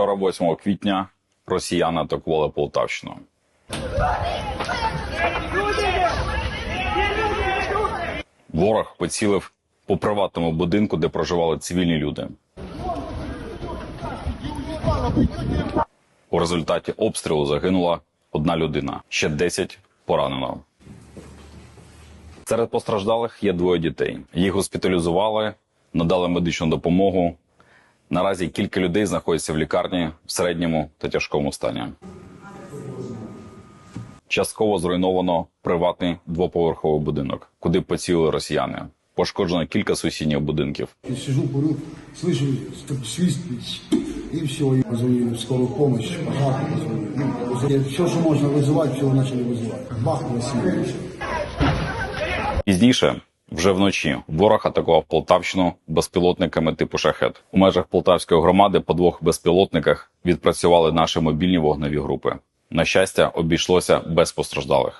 Вчора, 8 квітня, росіяни атакували Полтавщину. Ворог поцілив по приватному будинку, де проживали цивільні люди. У результаті обстрілу загинула одна людина, ще 10 поранено. Серед постраждалих є двоє дітей. Їх госпіталізували, надали медичну допомогу. Наразі кілька людей знаходяться в лікарні в середньому та тяжкому стані. Частково зруйновано приватний двоповерховий будинок, куди поцілили росіяни. Пошкоджено кілька сусідніх будинків. Я сижу, курю, слышу ст- свист, и все, и позвонили в скорую помощь, пожарку позвонили. все, что можно вызывать, все начали вызывать. Бахнуло сильно. Пізніше, вже вночі, ворог атакував Полтавщину безпілотниками типу шахет. У межах Полтавської громади по двох безпілотниках відпрацювали наші мобільні вогневі групи. На щастя, обійшлося без постраждалих.